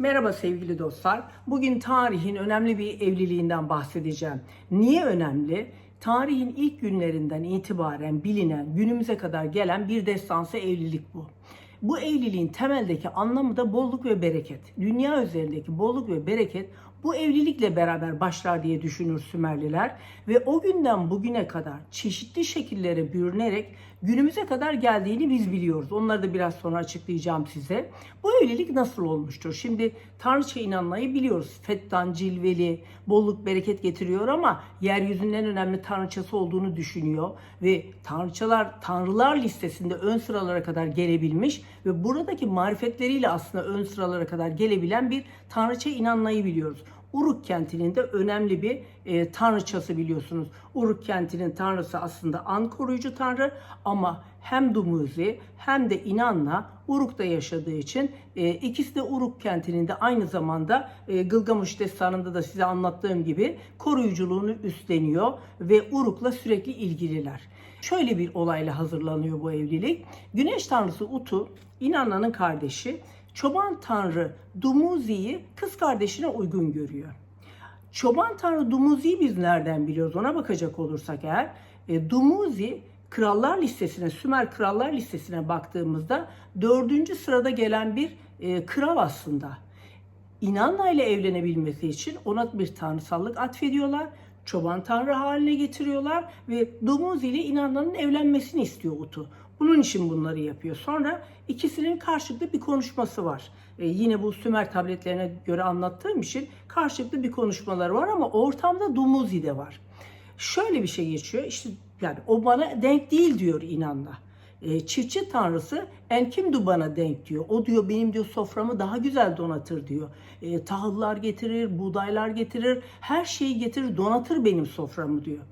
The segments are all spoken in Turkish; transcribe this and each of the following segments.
Merhaba sevgili dostlar. Bugün tarihin önemli bir evliliğinden bahsedeceğim. Niye önemli? Tarihin ilk günlerinden itibaren bilinen, günümüze kadar gelen bir destansı evlilik bu. Bu evliliğin temeldeki anlamı da bolluk ve bereket. Dünya üzerindeki bolluk ve bereket bu evlilikle beraber başlar diye düşünür Sümerliler ve o günden bugüne kadar çeşitli şekillere bürünerek günümüze kadar geldiğini biz biliyoruz. Onları da biraz sonra açıklayacağım size. Bu evlilik nasıl olmuştur? Şimdi Tanrıça inanmayı biliyoruz. Fettan, cilveli, bolluk, bereket getiriyor ama yeryüzünün en önemli tanrıçası olduğunu düşünüyor ve tanrıçalar, tanrılar listesinde ön sıralara kadar gelebilmiş ve buradaki marifetleriyle aslında ön sıralara kadar gelebilen bir tanrıça inanmayı biliyoruz. Uruk kentinin de önemli bir e, tanrıçası biliyorsunuz. Uruk kentinin tanrısı aslında an koruyucu tanrı ama hem Dumuzi hem de İnanna Uruk'ta yaşadığı için e, ikisi de Uruk kentinin de aynı zamanda e, Gılgamış destanında da size anlattığım gibi koruyuculuğunu üstleniyor ve Uruk'la sürekli ilgililer. Şöyle bir olayla hazırlanıyor bu evlilik. Güneş tanrısı Utu, İnanna'nın kardeşi, çoban tanrı Dumuzi'yi kız kardeşine uygun görüyor. Çoban tanrı Dumuzi'yi biz nereden biliyoruz ona bakacak olursak eğer e, Dumuzi krallar listesine Sümer krallar listesine baktığımızda dördüncü sırada gelen bir e, kral aslında. İnanna ile evlenebilmesi için ona bir tanrısallık atfediyorlar. Çoban tanrı haline getiriyorlar ve Dumuzi ile İnanna'nın evlenmesini istiyor Utu. Bunun için bunları yapıyor. Sonra ikisinin karşılıklı bir konuşması var. Ee, yine bu Sümer tabletlerine göre anlattığım için karşılıklı bir konuşmaları var ama ortamda Dumuzi de var. Şöyle bir şey geçiyor. İşte yani o bana denk değil diyor İnanna. E, çiftçi tanrısı Enkim bana denk diyor. O diyor benim diyor soframı daha güzel donatır diyor. E, tahıllar getirir, buğdaylar getirir, her şeyi getirir, donatır benim soframı diyor.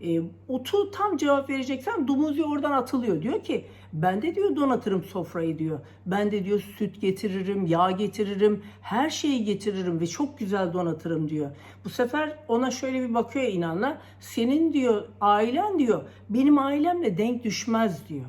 E, Utu tam cevap vereceksen Dumuzi oradan atılıyor. Diyor ki ben de diyor donatırım sofrayı diyor. Ben de diyor süt getiririm, yağ getiririm, her şeyi getiririm ve çok güzel donatırım diyor. Bu sefer ona şöyle bir bakıyor inanla. Senin diyor ailen diyor benim ailemle denk düşmez diyor.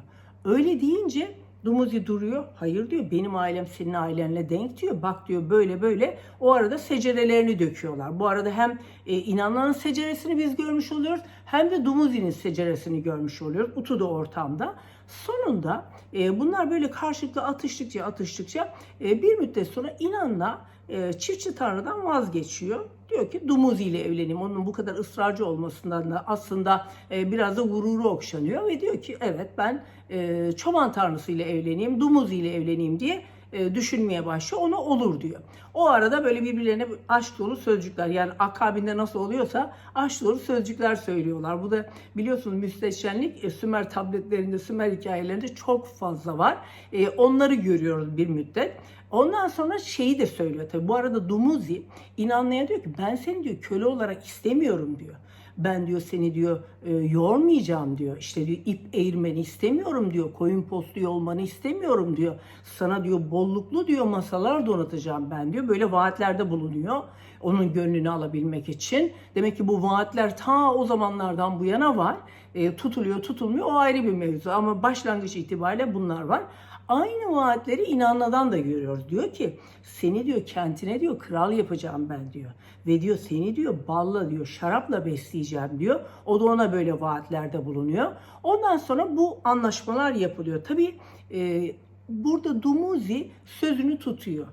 Öyle deyince Dumuzi duruyor. Hayır diyor benim ailem senin ailenle denk diyor. Bak diyor böyle böyle. O arada secerelerini döküyorlar. Bu arada hem e, inananın seceresini biz görmüş oluyoruz hem de Dumuzi'nin seceresini görmüş oluyoruz. Utu da ortamda. Sonunda e, bunlar böyle karşılıklı atıştıkça atıştıkça e, bir müddet sonra inanla e, çiftçi tanrıdan vazgeçiyor. Diyor ki Dumuzi ile evleneyim. Onun bu kadar ısrarcı olmasından da aslında e, biraz da gururu okşanıyor ve diyor ki evet ben e, çoban tanrısı ile evleneyim, Dumuzi ile evleneyim diye e, düşünmeye başlıyor. Ona olur diyor. O arada böyle birbirlerine aşk dolu sözcükler yani akabinde nasıl oluyorsa aşk dolu sözcükler söylüyorlar. Bu da biliyorsunuz müsteşenlik e, Sümer tabletlerinde, Sümer hikayelerinde çok fazla var. E, onları görüyoruz bir müddet. Ondan sonra şeyi de söylüyor tabii. Bu arada Dumuzi inanmaya diyor ki ben seni diyor köle olarak istemiyorum diyor. Ben diyor seni diyor e, yormayacağım diyor. İşte diyor ip eğirmeni istemiyorum diyor. Koyun postu olmanı istemiyorum diyor. Sana diyor bolluklu diyor masalar donatacağım ben diyor. Böyle vaatlerde bulunuyor. Onun gönlünü alabilmek için. Demek ki bu vaatler ta o zamanlardan bu yana var. E, tutuluyor tutulmuyor o ayrı bir mevzu. Ama başlangıç itibariyle bunlar var. Aynı vaatleri İnanla'dan da görüyoruz. Diyor ki seni diyor kentine diyor kral yapacağım ben diyor. Ve diyor seni diyor balla diyor şarapla besleyeceğim diyor. O da ona böyle vaatlerde bulunuyor. Ondan sonra bu anlaşmalar yapılıyor. Tabi e, burada Dumuzi sözünü tutuyor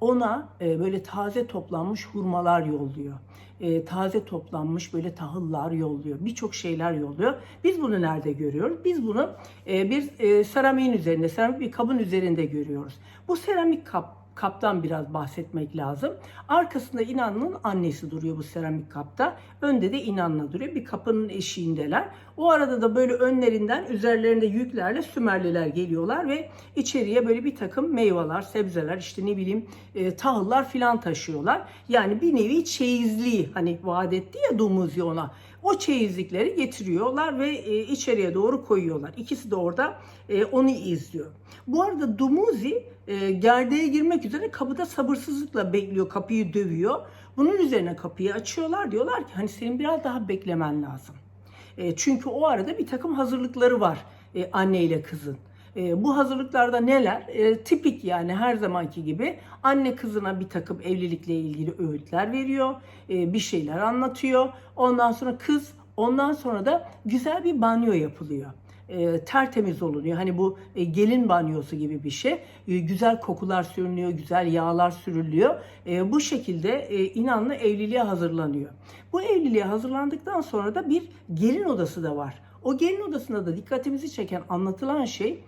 ona e, böyle taze toplanmış hurmalar yolluyor. E, taze toplanmış böyle tahıllar yolluyor. Birçok şeyler yolluyor. Biz bunu nerede görüyoruz? Biz bunu e, bir e, seramiğin üzerinde, seramik bir kabın üzerinde görüyoruz. Bu seramik kap kaptan biraz bahsetmek lazım. Arkasında İnan'ın annesi duruyor bu seramik kapta. Önde de İnan'la duruyor. Bir kapının eşiğindeler. O arada da böyle önlerinden üzerlerinde yüklerle Sümerliler geliyorlar ve içeriye böyle bir takım meyveler, sebzeler, işte ne bileyim e, tahıllar filan taşıyorlar. Yani bir nevi çeyizliği hani vaat etti ya Dumuzi ona. O çeyizlikleri getiriyorlar ve e, içeriye doğru koyuyorlar. İkisi de orada e, onu izliyor. Bu arada Dumuzi e, gerdeğe girmek üzere kapıda sabırsızlıkla bekliyor, kapıyı dövüyor. Bunun üzerine kapıyı açıyorlar. Diyorlar ki hani senin biraz daha beklemen lazım. E, çünkü o arada bir takım hazırlıkları var e, anne ile kızın. E, bu hazırlıklarda neler? E, tipik yani her zamanki gibi anne kızına bir takım evlilikle ilgili öğütler veriyor, e, bir şeyler anlatıyor. Ondan sonra kız, ondan sonra da güzel bir banyo yapılıyor e, tertemiz olunuyor. Hani bu e, gelin banyosu gibi bir şey. E, güzel kokular sürülüyor, güzel yağlar sürülüyor. E, bu şekilde e, inanla evliliğe hazırlanıyor. Bu evliliğe hazırlandıktan sonra da bir gelin odası da var. O gelin odasında da dikkatimizi çeken anlatılan şey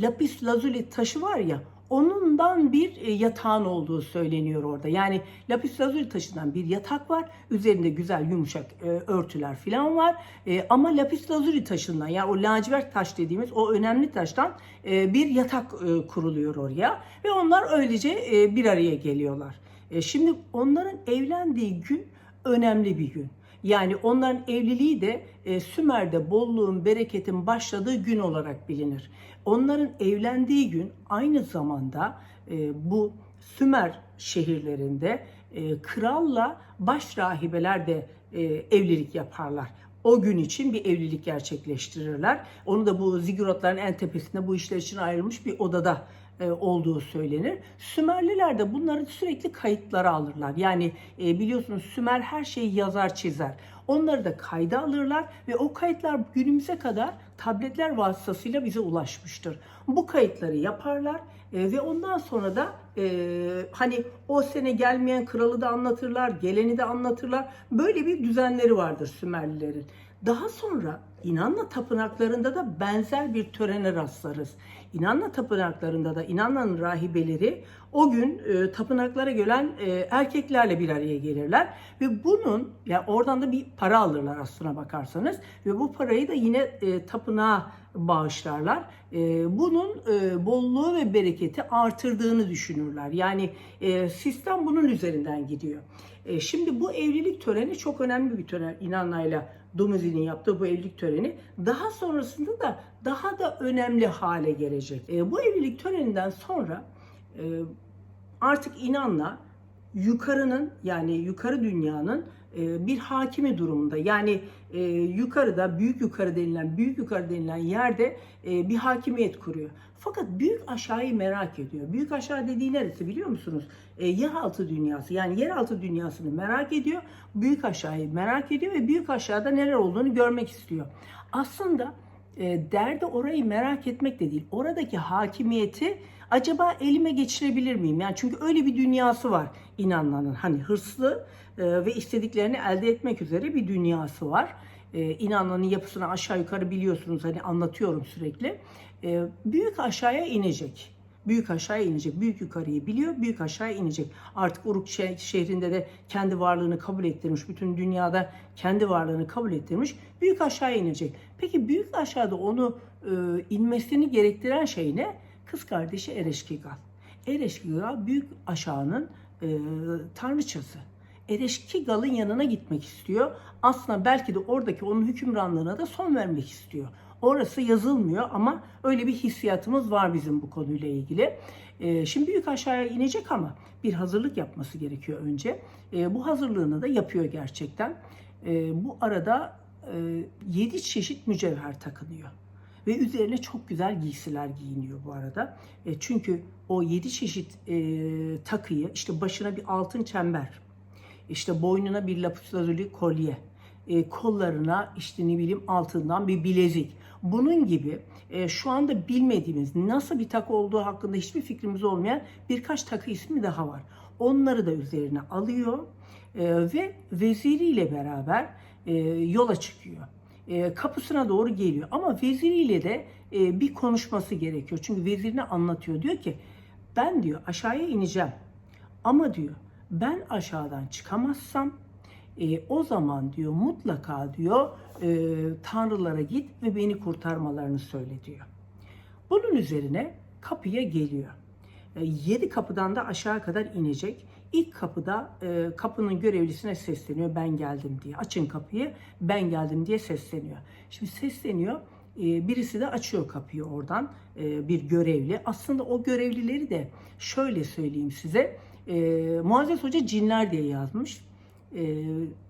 lapis lazuli taşı var ya onundan bir e, yatağın olduğu söyleniyor orada. Yani lapis lazuli taşından bir yatak var. Üzerinde güzel yumuşak e, örtüler falan var. E, ama lapis lazuli taşından yani o lacivert taş dediğimiz o önemli taştan bir yatak kuruluyor oraya. Ve onlar öylece bir araya geliyorlar. Şimdi onların evlendiği gün önemli bir gün. Yani onların evliliği de e, Sümer'de bolluğun, bereketin başladığı gün olarak bilinir. Onların evlendiği gün aynı zamanda e, bu Sümer şehirlerinde e, kralla baş rahibeler de e, evlilik yaparlar. O gün için bir evlilik gerçekleştirirler. Onu da bu zigguratların en tepesinde bu işler için ayrılmış bir odada olduğu söylenir. Sümerliler de bunların sürekli kayıtları alırlar. Yani e, biliyorsunuz Sümer her şeyi yazar çizer. Onları da kayda alırlar ve o kayıtlar günümüze kadar tabletler vasıtasıyla bize ulaşmıştır. Bu kayıtları yaparlar e, ve ondan sonra da e, hani o sene gelmeyen kralı da anlatırlar, geleni de anlatırlar. Böyle bir düzenleri vardır Sümerlilerin. Daha sonra İnanla tapınaklarında da benzer bir törene rastlarız. İnanla tapınaklarında da İnanla'nın rahibeleri o gün e, tapınaklara gelen e, erkeklerle bir araya gelirler ve bunun yani oradan da bir para alırlar aslına bakarsanız ve bu parayı da yine e, tapınağa bağışlarlar. E, bunun e, bolluğu ve bereketi artırdığını düşünürler. Yani e, sistem bunun üzerinden gidiyor. E, şimdi bu evlilik töreni çok önemli bir tören İnanla'yla Dumuzi'nin yaptığı bu evlilik töreni daha sonrasında da daha da önemli hale gelecek. E, bu evlilik töreninden sonra e, artık inanla yukarının yani yukarı dünyanın bir hakimi durumunda. Yani e, yukarıda büyük yukarı denilen büyük yukarı denilen yerde e, bir hakimiyet kuruyor. Fakat büyük aşağıyı merak ediyor. Büyük aşağı dediği neresi biliyor musunuz? E, yeraltı dünyası. Yani yeraltı dünyasını merak ediyor. Büyük aşağıyı merak ediyor ve büyük aşağıda neler olduğunu görmek istiyor. Aslında e, derdi orayı merak etmek de değil. Oradaki hakimiyeti acaba elime geçirebilir miyim? Yani çünkü öyle bir dünyası var inananın. Hani hırslı e, ve istediklerini elde etmek üzere bir dünyası var. E, inananın yapısını aşağı yukarı biliyorsunuz. Hani anlatıyorum sürekli. E, büyük aşağıya inecek. Büyük aşağıya inecek. Büyük yukarıyı biliyor, büyük aşağıya inecek. Artık Uruk şehrinde de kendi varlığını kabul ettirmiş. Bütün dünyada kendi varlığını kabul ettirmiş. Büyük aşağıya inecek. Peki büyük aşağıda onu e, inmesini gerektiren şey ne? Kız kardeşi Ereşkigal. Ereşkigal büyük aşağının e, tanrıçası. Ereşkigal'ın yanına gitmek istiyor. Aslında belki de oradaki onun hükümranlığına da son vermek istiyor. Orası yazılmıyor ama öyle bir hissiyatımız var bizim bu konuyla ilgili. Ee, şimdi büyük aşağıya inecek ama bir hazırlık yapması gerekiyor önce. Ee, bu hazırlığını da yapıyor gerçekten. Ee, bu arada e, 7 çeşit mücevher takılıyor. Ve üzerine çok güzel giysiler giyiniyor bu arada. E, çünkü o 7 çeşit e, takıyı işte başına bir altın çember, işte boynuna bir lapis lazuli kolye, e, kollarına işte ne bileyim altından bir bilezik. Bunun gibi e, şu anda bilmediğimiz nasıl bir takı olduğu hakkında hiçbir fikrimiz olmayan birkaç takı ismi daha var. Onları da üzerine alıyor e, ve veziriyle beraber e, yola çıkıyor. E, kapısına doğru geliyor ama veziriyle de e, bir konuşması gerekiyor. Çünkü vezirine anlatıyor. Diyor ki ben diyor aşağıya ineceğim ama diyor ben aşağıdan çıkamazsam e, o zaman diyor mutlaka diyor e, tanrılara git ve beni kurtarmalarını söyle diyor. Bunun üzerine kapıya geliyor. E, yedi kapıdan da aşağı kadar inecek. İlk kapıda e, kapının görevlisine sesleniyor ben geldim diye. Açın kapıyı ben geldim diye sesleniyor. Şimdi sesleniyor. E, birisi de açıyor kapıyı oradan e, bir görevli. Aslında o görevlileri de şöyle söyleyeyim size. E, Muazzez Hoca cinler diye yazmış. E,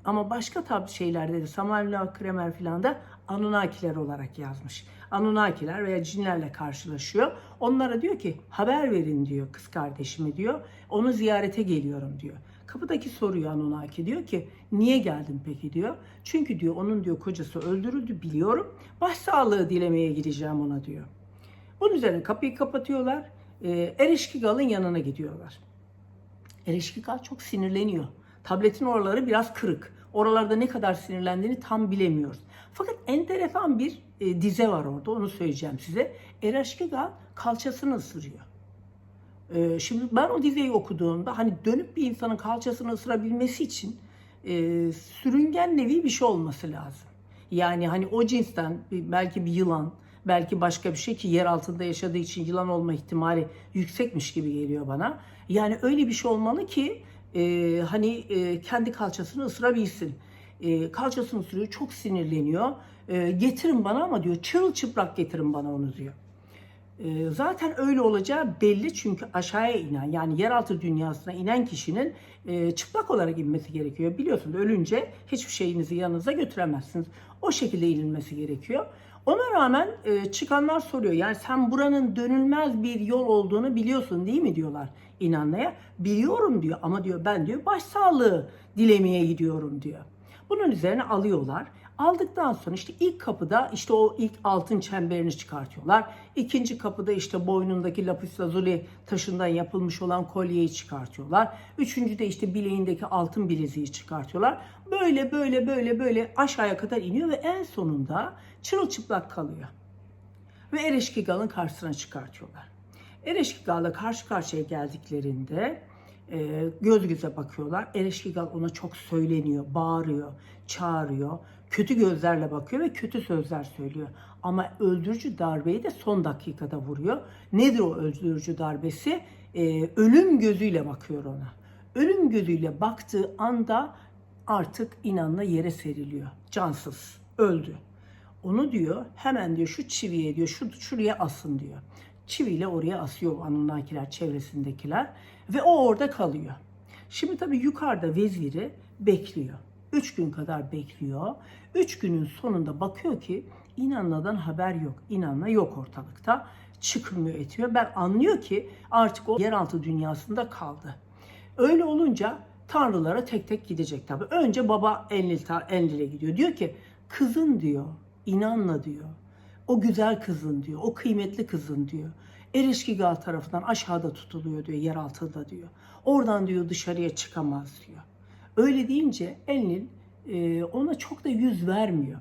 ama başka tab şeylerde de Samuel Kremer filan da Anunnakiler olarak yazmış. Anunnakiler veya cinlerle karşılaşıyor. Onlara diyor ki haber verin diyor kız kardeşimi diyor. Onu ziyarete geliyorum diyor. Kapıdaki soruyor Anunnaki diyor ki niye geldin peki diyor. Çünkü diyor onun diyor kocası öldürüldü biliyorum. Başsağlığı dilemeye gideceğim ona diyor. Bunun üzerine kapıyı kapatıyorlar. Ee, Erişkigal'ın yanına gidiyorlar. Erişkigal çok sinirleniyor. Tabletin oraları biraz kırık. Oralarda ne kadar sinirlendiğini tam bilemiyoruz. Fakat enteresan bir e, dize var orada onu söyleyeceğim size. Erişkigal kalçasını ısırıyor. Ee, şimdi ben o dizeyi okuduğumda hani dönüp bir insanın kalçasını ısırabilmesi için e, sürüngen nevi bir şey olması lazım. Yani hani o cinsten belki bir yılan, belki başka bir şey ki yer altında yaşadığı için yılan olma ihtimali yüksekmiş gibi geliyor bana. Yani öyle bir şey olmalı ki e, hani e, kendi kalçasını ısırabilsin. E, kalçasını ısırıyor, çok sinirleniyor. E, getirin bana ama diyor çırılçıplak getirin bana onu diyor. Ee, Zaten öyle olacağı belli çünkü aşağıya inen yani yeraltı dünyasına inen kişinin e, çıplak olarak inmesi gerekiyor. Biliyorsunuz ölünce hiçbir şeyinizi yanınıza götüremezsiniz. O şekilde inilmesi gerekiyor. Ona rağmen e, çıkanlar soruyor yani sen buranın dönülmez bir yol olduğunu biliyorsun değil mi diyorlar inanmaya. Biliyorum diyor ama diyor ben diyor başsağlığı dilemeye gidiyorum diyor. Bunun üzerine alıyorlar. Aldıktan sonra işte ilk kapıda işte o ilk altın çemberini çıkartıyorlar. İkinci kapıda işte boynundaki lapis lazuli taşından yapılmış olan kolyeyi çıkartıyorlar. Üçüncüde işte bileğindeki altın bileziği çıkartıyorlar. Böyle böyle böyle böyle aşağıya kadar iniyor ve en sonunda çırılçıplak kalıyor. Ve Ereşkigal'ın karşısına çıkartıyorlar. Ereşkigal'la karşı karşıya geldiklerinde e, göz göze bakıyorlar. Ereşkigal ona çok söyleniyor, bağırıyor, çağırıyor. Kötü gözlerle bakıyor ve kötü sözler söylüyor. Ama öldürücü darbeyi de son dakikada vuruyor. Nedir o öldürücü darbesi? E, ölüm gözüyle bakıyor ona. Ölüm gözüyle baktığı anda artık inanla yere seriliyor. Cansız, öldü. Onu diyor hemen diyor şu çiviye diyor şu şuraya asın diyor. Çiviyle oraya asıyor Anunnakiler çevresindekiler ve o orada kalıyor. Şimdi tabii yukarıda veziri bekliyor. Üç gün kadar bekliyor. Üç günün sonunda bakıyor ki İnanla'dan haber yok. İnanla yok ortalıkta. Çıkmıyor etmiyor. Ben anlıyor ki artık o yeraltı dünyasında kaldı. Öyle olunca tanrılara tek tek gidecek tabii. Önce baba Enlil, Enlil'e gidiyor. Diyor ki kızın diyor inanla diyor. O güzel kızın diyor. O kıymetli kızın diyor. Erişkigal tarafından aşağıda tutuluyor diyor. Yer altında diyor. Oradan diyor dışarıya çıkamaz diyor. Öyle deyince Enlil e, ona çok da yüz vermiyor.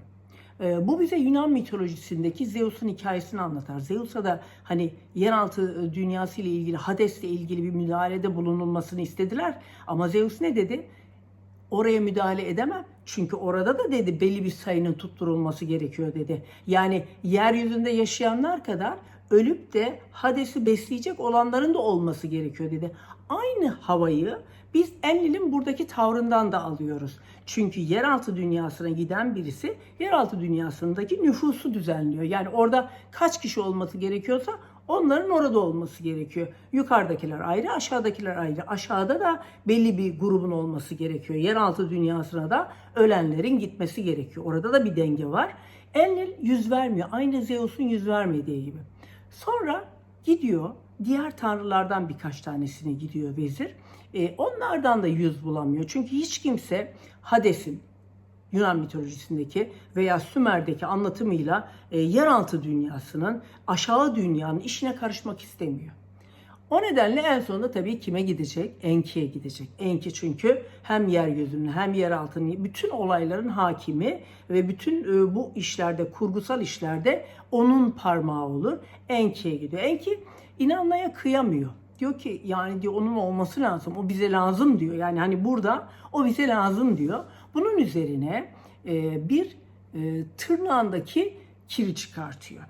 E, bu bize Yunan mitolojisindeki Zeus'un hikayesini anlatar. Zeus'a da hani yeraltı e, dünyası ile ilgili Hades'le ilgili bir müdahalede bulunulmasını istediler. Ama Zeus ne dedi? Oraya müdahale edemem. Çünkü orada da dedi belli bir sayının tutturulması gerekiyor dedi. Yani yeryüzünde yaşayanlar kadar ölüp de Hades'i besleyecek olanların da olması gerekiyor dedi. Aynı havayı biz Enlil'in buradaki tavrından da alıyoruz. Çünkü yeraltı dünyasına giden birisi yeraltı dünyasındaki nüfusu düzenliyor. Yani orada kaç kişi olması gerekiyorsa onların orada olması gerekiyor. Yukarıdakiler ayrı, aşağıdakiler ayrı. Aşağıda da belli bir grubun olması gerekiyor. Yeraltı dünyasına da ölenlerin gitmesi gerekiyor. Orada da bir denge var. Enlil yüz vermiyor. Aynı Zeus'un yüz vermediği gibi. Sonra gidiyor diğer tanrılardan birkaç tanesine gidiyor vezir. E, onlardan da yüz bulamıyor. Çünkü hiç kimse Hades'in Yunan mitolojisindeki veya Sümer'deki anlatımıyla e, yeraltı dünyasının aşağı dünyanın işine karışmak istemiyor. O nedenle en sonunda tabii kime gidecek? Enki'ye gidecek. Enki çünkü hem yeryüzünün hem yeraltının bütün olayların hakimi ve bütün e, bu işlerde, kurgusal işlerde onun parmağı olur. Enki'ye gidiyor. Enki İnanmaya kıyamıyor. Diyor ki yani diyor onun olması lazım. O bize lazım diyor. Yani hani burada o bize lazım diyor. Bunun üzerine e, bir e, tırnağındaki kiri çıkartıyor.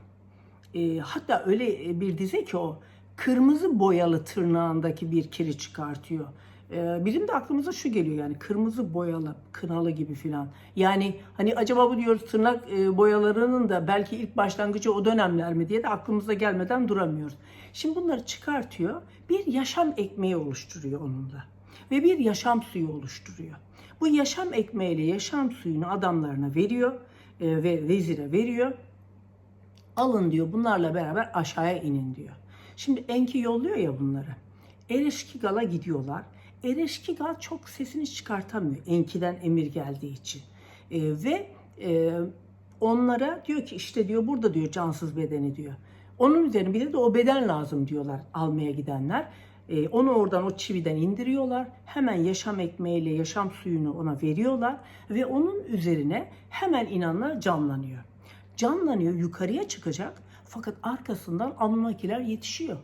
Hatta öyle bir dize ki o kırmızı boyalı tırnağındaki bir kiri çıkartıyor. E, bizim de aklımıza şu geliyor yani kırmızı boyalı, kınalı gibi filan. Yani hani acaba bu diyoruz tırnak e, boyalarının da belki ilk başlangıcı o dönemler mi diye de aklımıza gelmeden duramıyoruz. Şimdi bunları çıkartıyor, bir yaşam ekmeği oluşturuyor onunla ve bir yaşam suyu oluşturuyor. Bu yaşam ekmeğiyle yaşam suyunu adamlarına veriyor e, ve vezire veriyor. Alın diyor bunlarla beraber aşağıya inin diyor. Şimdi Enki yolluyor ya bunları. Ereşkigal'a gidiyorlar. Ereşkigal çok sesini çıkartamıyor Enki'den emir geldiği için. Ee, ve e, onlara diyor ki işte diyor burada diyor cansız bedeni diyor. Onun üzerine bir de, o beden lazım diyorlar almaya gidenler. Ee, onu oradan o çividen indiriyorlar. Hemen yaşam ekmeğiyle yaşam suyunu ona veriyorlar. Ve onun üzerine hemen inanla canlanıyor. Canlanıyor yukarıya çıkacak. Fakat arkasından Anunnakiler yetişiyor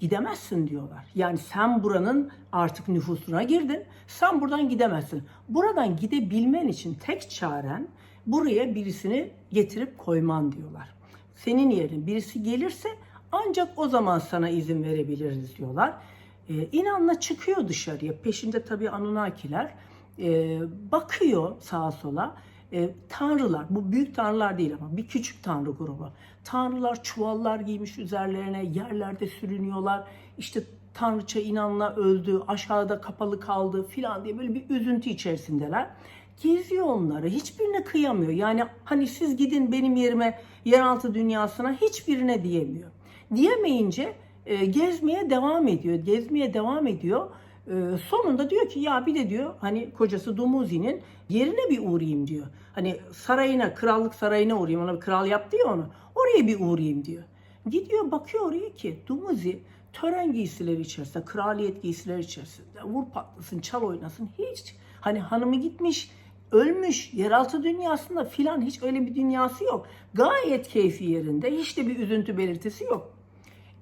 gidemezsin diyorlar. Yani sen buranın artık nüfusuna girdin. Sen buradan gidemezsin. Buradan gidebilmen için tek çaren buraya birisini getirip koyman diyorlar. Senin yerine birisi gelirse ancak o zaman sana izin verebiliriz diyorlar. Ee, İnanla çıkıyor dışarıya. Peşinde tabii Anunnakiler e, bakıyor sağa sola. E, tanrılar, bu büyük tanrılar değil ama bir küçük tanrı grubu. Tanrılar çuvallar giymiş üzerlerine, yerlerde sürünüyorlar. İşte tanrıça inanla öldü, aşağıda kapalı kaldı filan diye böyle bir üzüntü içerisindeler. Geziyor onları, hiçbirine kıyamıyor. Yani hani siz gidin benim yerime yeraltı dünyasına hiçbirine diyemiyor. Diyemeyince e, gezmeye devam ediyor, gezmeye devam ediyor. Ee, sonunda diyor ki ya bir de diyor hani kocası Dumuzi'nin yerine bir uğrayayım diyor. Hani sarayına, krallık sarayına uğrayayım. Ona bir kral yaptı ya onu. Oraya bir uğrayayım diyor. Gidiyor bakıyor oraya ki Dumuzi tören giysileri içerisinde, kraliyet giysileri içerisinde vur patlasın, çal oynasın hiç. Hani hanımı gitmiş, ölmüş, yeraltı dünyasında filan hiç öyle bir dünyası yok. Gayet keyfi yerinde, hiç de bir üzüntü belirtisi yok.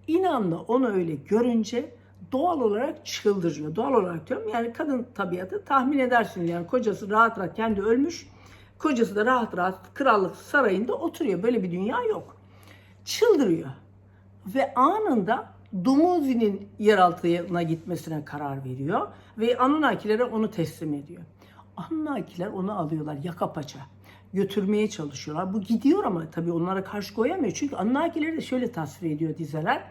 İnanla onu öyle görünce doğal olarak çıldırıyor. Doğal olarak diyorum yani kadın tabiatı tahmin edersin yani kocası rahat rahat kendi ölmüş. Kocası da rahat rahat krallık sarayında oturuyor. Böyle bir dünya yok. Çıldırıyor. Ve anında Dumuzi'nin yeraltına gitmesine karar veriyor. Ve Anunnakilere onu teslim ediyor. Anunnakiler onu alıyorlar yaka paça. Götürmeye çalışıyorlar. Bu gidiyor ama tabii onlara karşı koyamıyor. Çünkü Anunnakileri de şöyle tasvir ediyor dizeler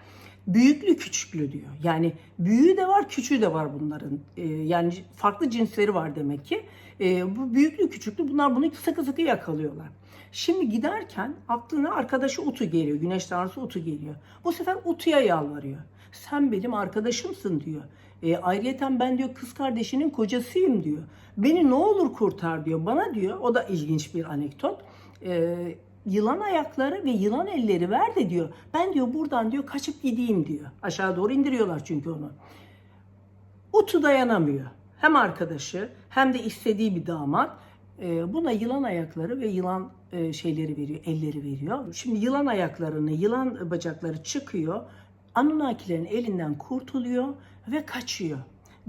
büyüklü küçüklü diyor. Yani büyüğü de var, küçüğü de var bunların. Ee, yani farklı cinsleri var demek ki. Ee, bu büyüklü küçüklü bunlar bunu sıkı sıkı yakalıyorlar. Şimdi giderken aklına arkadaşı Utu geliyor. Güneş tanrısı Utu geliyor. Bu sefer Utu'ya yalvarıyor. Sen benim arkadaşımsın diyor. E, ayrıyeten ben diyor kız kardeşinin kocasıyım diyor. Beni ne olur kurtar diyor. Bana diyor. O da ilginç bir anekdot. E, yılan ayakları ve yılan elleri ver de diyor. Ben diyor buradan diyor kaçıp gideyim diyor. Aşağı doğru indiriyorlar çünkü onu. Utu dayanamıyor. Hem arkadaşı hem de istediği bir damat. Ee, buna yılan ayakları ve yılan e, şeyleri veriyor, elleri veriyor. Şimdi yılan ayaklarını, yılan bacakları çıkıyor. Anunnakilerin elinden kurtuluyor ve kaçıyor.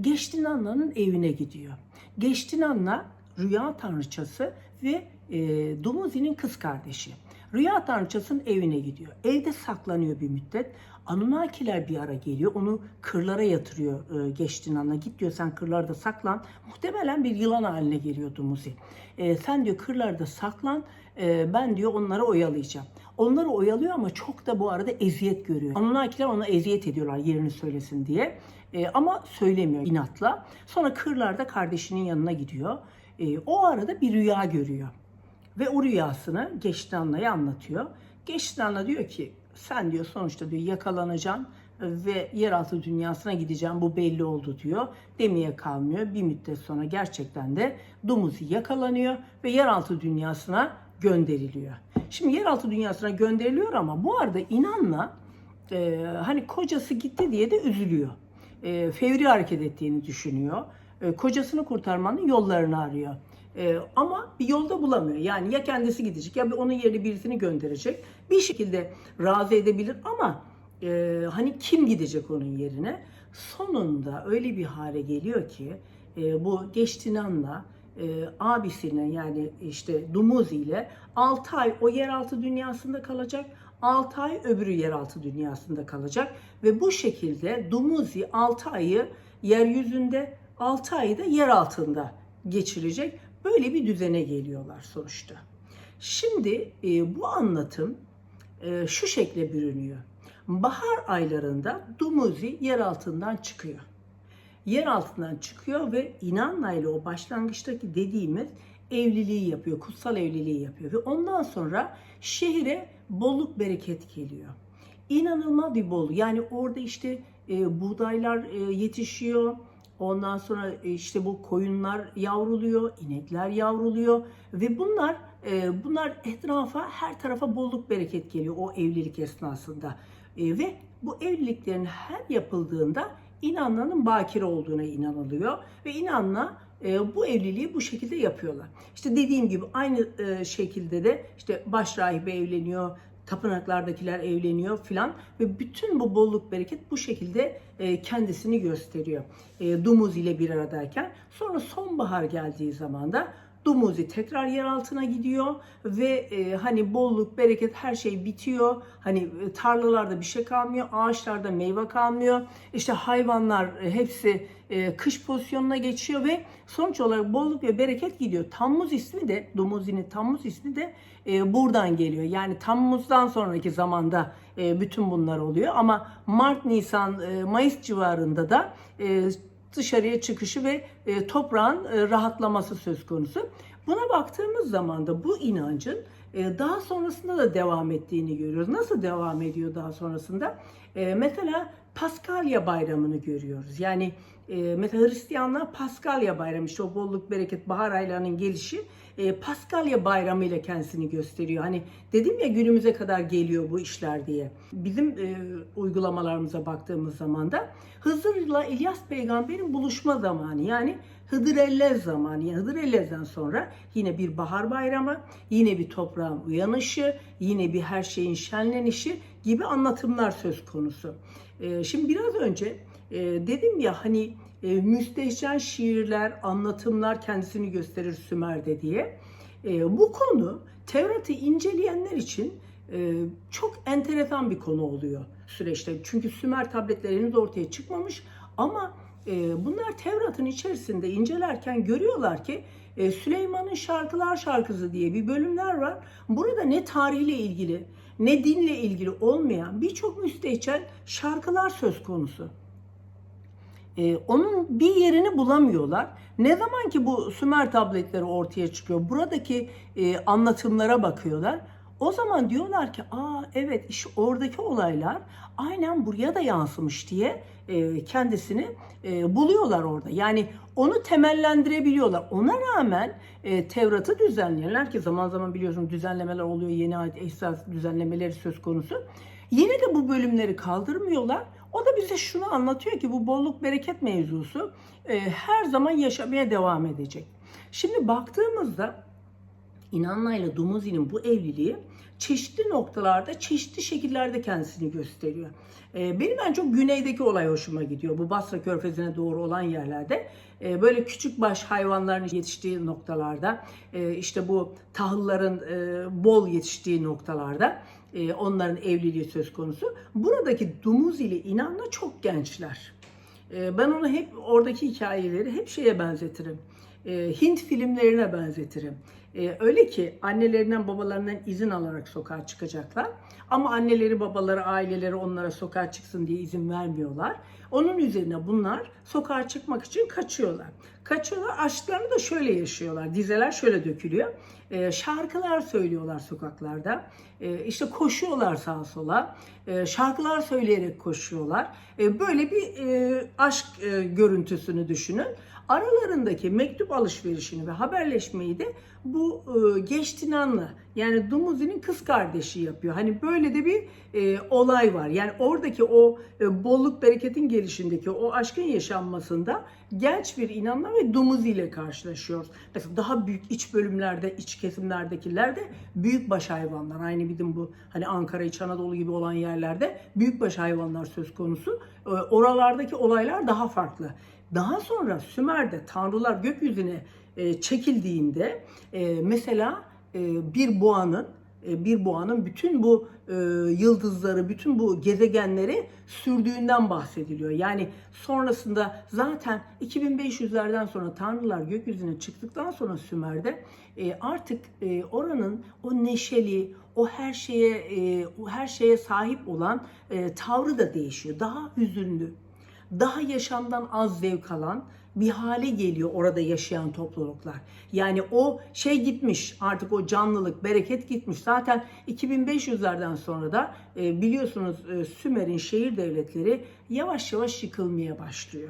Geçtinanla'nın evine gidiyor. Geçtinanla rüya tanrıçası ve e, Dumuzi'nin kız kardeşi. Rüya tanrıçasının evine gidiyor. Evde saklanıyor bir müddet. Anunnakiler bir ara geliyor. Onu kırlara yatırıyor e, geçtiğin anla. Git diyor sen kırlarda saklan. Muhtemelen bir yılan haline geliyor Dumuzi. E, sen diyor kırlarda saklan. E, ben diyor onları oyalayacağım. Onları oyalıyor ama çok da bu arada eziyet görüyor. Anunnakiler ona eziyet ediyorlar yerini söylesin diye. E, ama söylemiyor inatla. Sonra kırlarda kardeşinin yanına gidiyor. E, o arada bir rüya görüyor. Ve o rüyasını Geçtanla'ya anlatıyor. Geçtanla diyor ki sen diyor sonuçta diyor yakalanacaksın ve yeraltı dünyasına gideceğim bu belli oldu diyor. Demeye kalmıyor. Bir müddet sonra gerçekten de Dumuzi yakalanıyor ve yeraltı dünyasına gönderiliyor. Şimdi yeraltı dünyasına gönderiliyor ama bu arada inanla e, hani kocası gitti diye de üzülüyor. E, fevri hareket ettiğini düşünüyor. E, kocasını kurtarmanın yollarını arıyor. E, ama bir yolda bulamıyor. Yani ya kendisi gidecek ya onun yerine birisini gönderecek. Bir şekilde razı edebilir ama e, hani kim gidecek onun yerine? Sonunda öyle bir hale geliyor ki e, bu Geçtinan'la e, abisinin yani işte Dumuzi ile 6 ay o yeraltı dünyasında kalacak. 6 ay öbürü yeraltı dünyasında kalacak ve bu şekilde Dumuzi 6 ayı yeryüzünde 6 ayı da yer altında geçirecek. Böyle bir düzene geliyorlar sonuçta. Şimdi e, bu anlatım e, şu şekle bürünüyor. Bahar aylarında Dumuzi yer altından çıkıyor. Yer altından çıkıyor ve İnanla ile o başlangıçtaki dediğimiz evliliği yapıyor, kutsal evliliği yapıyor ve ondan sonra şehire bolluk bereket geliyor. İnanılmaz bir bol. Yani orada işte e, buğdaylar e, yetişiyor. Ondan sonra e, işte bu koyunlar yavruluyor, inekler yavruluyor ve bunlar e, bunlar etrafa her tarafa bolluk bereket geliyor o evlilik esnasında. E, ve bu evliliklerin her yapıldığında inanlanın bakire olduğuna inanılıyor ve inanla e, bu evliliği bu şekilde yapıyorlar. İşte dediğim gibi aynı e, şekilde de işte baş rahibe evleniyor, tapınaklardakiler evleniyor filan ve bütün bu bolluk bereket bu şekilde e, kendisini gösteriyor. E, Dumuz ile bir aradayken sonra sonbahar geldiği zaman da Dumuzi tekrar yer altına gidiyor ve e, hani bolluk, bereket her şey bitiyor. Hani e, tarlalarda bir şey kalmıyor, ağaçlarda meyve kalmıyor. İşte hayvanlar e, hepsi e, kış pozisyonuna geçiyor ve sonuç olarak bolluk ve bereket gidiyor. Tammuz ismi de, Dumuzi'nin Tammuz ismi de e, buradan geliyor. Yani Tammuz'dan sonraki zamanda e, bütün bunlar oluyor. Ama Mart, Nisan, e, Mayıs civarında da e, dışarıya çıkışı ve e, toprağın e, rahatlaması söz konusu. Buna baktığımız zaman da bu inancın e, daha sonrasında da devam ettiğini görüyoruz. Nasıl devam ediyor daha sonrasında? E, mesela Paskalya bayramını görüyoruz. Yani e, mesela Hristiyanlar Paskalya bayramı işte o bolluk bereket bahar aylarının gelişi e, Paskalya bayramı ile kendisini gösteriyor. Hani dedim ya günümüze kadar geliyor bu işler diye. Bizim e, uygulamalarımıza baktığımız zaman da Hızır'la İlyas peygamberin buluşma zamanı yani Hıdrellez zamanı. Yani Hıdrellez'den sonra yine bir bahar bayramı, yine bir toprağın uyanışı, yine bir her şeyin şenlenişi gibi anlatımlar söz konusu. E, şimdi biraz önce e, dedim ya hani e, müstehcen şiirler, anlatımlar kendisini gösterir Sümer'de diye. E, bu konu Tevrat'ı inceleyenler için e, çok enteresan bir konu oluyor süreçte. Çünkü Sümer tabletleri henüz ortaya çıkmamış ama e, bunlar Tevrat'ın içerisinde incelerken görüyorlar ki e, Süleyman'ın Şarkılar Şarkısı diye bir bölümler var. Burada ne tarihle ilgili ne dinle ilgili olmayan birçok müstehcen şarkılar söz konusu. Ee, onun bir yerini bulamıyorlar. Ne zaman ki bu Sümer tabletleri ortaya çıkıyor, buradaki e, anlatımlara bakıyorlar. O zaman diyorlar ki, aa evet işte oradaki olaylar aynen buraya da yansımış diye e, kendisini e, buluyorlar orada. Yani onu temellendirebiliyorlar. Ona rağmen e, Tevrat'ı düzenleyenler ki zaman zaman biliyorsun düzenlemeler oluyor, yeni ayet esas düzenlemeleri söz konusu. Yine de bu bölümleri kaldırmıyorlar. O da bize şunu anlatıyor ki bu bolluk bereket mevzusu e, her zaman yaşamaya devam edecek. Şimdi baktığımızda İnanla ile Dumuzi'nin bu evliliği çeşitli noktalarda, çeşitli şekillerde kendisini gösteriyor. Ee, benim en çok güneydeki olay hoşuma gidiyor. Bu Basra Körfezi'ne doğru olan yerlerde. Ee, böyle küçük baş hayvanların yetiştiği noktalarda, e, işte bu tahılların e, bol yetiştiği noktalarda e, onların evliliği söz konusu. Buradaki Dumuzi ile İnanla çok gençler. E, ben onu hep oradaki hikayeleri hep şeye benzetirim. E, Hint filmlerine benzetirim. E, öyle ki annelerinden babalarından izin alarak sokağa çıkacaklar. Ama anneleri, babaları, aileleri onlara sokağa çıksın diye izin vermiyorlar. Onun üzerine bunlar sokağa çıkmak için kaçıyorlar. Kaçıyorlar, aşklarını da şöyle yaşıyorlar. Dizeler şöyle dökülüyor. E, şarkılar söylüyorlar sokaklarda. E, işte koşuyorlar sağa sola. E, şarkılar söyleyerek koşuyorlar. E, böyle bir e, aşk e, görüntüsünü düşünün. Aralarındaki mektup alışverişini ve haberleşmeyi de bu e, Geçtinan'la yani Dumuzi'nin kız kardeşi yapıyor. Hani böyle de bir e, olay var. Yani oradaki o e, bolluk bereketin gelişindeki o aşkın yaşanmasında genç bir inanma ve Dumuzi ile karşılaşıyoruz. Mesela daha büyük iç bölümlerde, iç kesimlerdekiler de büyükbaş hayvanlar. Aynı bizim bu hani Ankara, İç gibi olan yerlerde büyükbaş hayvanlar söz konusu. E, oralardaki olaylar daha farklı. Daha sonra Sümer'de tanrılar gökyüzüne e, çekildiğinde e, mesela e, bir boğanın e, bir boğanın bütün bu e, yıldızları, bütün bu gezegenleri sürdüğünden bahsediliyor. Yani sonrasında zaten 2500'lerden sonra tanrılar gökyüzüne çıktıktan sonra Sümer'de e, artık e, oranın o neşeli, o her şeye e, o her şeye sahip olan e, tavrı da değişiyor. Daha hüzünlü, daha yaşamdan az zevk alan bir hale geliyor orada yaşayan topluluklar. Yani o şey gitmiş artık o canlılık, bereket gitmiş. Zaten 2500'lerden sonra da e, biliyorsunuz e, Sümer'in şehir devletleri yavaş yavaş yıkılmaya başlıyor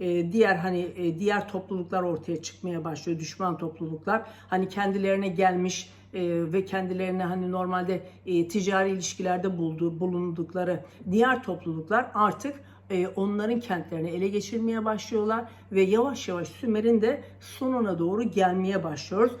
e, diğer hani diğer topluluklar ortaya çıkmaya başlıyor. Düşman topluluklar hani kendilerine gelmiş ve kendilerine hani normalde ticari ilişkilerde bulduğu bulundukları diğer topluluklar artık e, onların kentlerini ele geçirmeye başlıyorlar ve yavaş yavaş Sümer'in de sonuna doğru gelmeye başlıyoruz.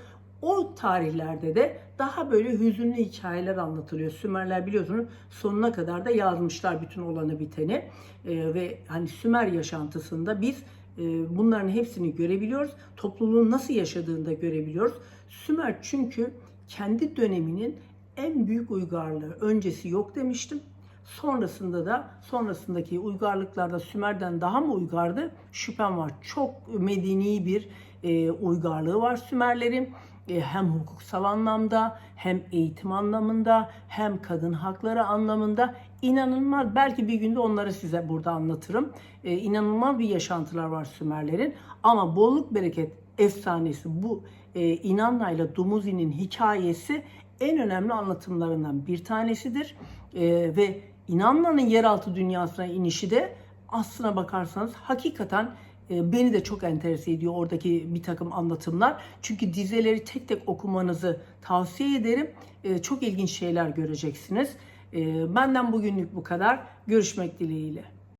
O tarihlerde de daha böyle hüzünlü hikayeler anlatılıyor. Sümerler biliyorsunuz sonuna kadar da yazmışlar bütün olanı biteni. Ee, ve hani Sümer yaşantısında biz e, bunların hepsini görebiliyoruz. Topluluğun nasıl yaşadığını da görebiliyoruz. Sümer çünkü kendi döneminin en büyük uygarlığı. Öncesi yok demiştim. Sonrasında da sonrasındaki uygarlıklarda Sümer'den daha mı uygardı? Şüphem var. Çok medeni bir e, uygarlığı var Sümerlerin. E, hem hukuksal anlamda hem eğitim anlamında hem kadın hakları anlamında inanılmaz belki bir günde onları size burada anlatırım. E, inanılmaz bir yaşantılar var Sümerlerin ama bolluk bereket efsanesi bu e, İnanna ile Dumuzi'nin hikayesi en önemli anlatımlarından bir tanesidir. E, ve İnanna'nın yeraltı dünyasına inişi de aslına bakarsanız hakikaten e, beni de çok enterese ediyor oradaki bir takım anlatımlar. Çünkü dizeleri tek tek okumanızı tavsiye ederim. E, Çok ilginç şeyler göreceksiniz. E, Benden bugünlük bu kadar. Görüşmek dileğiyle.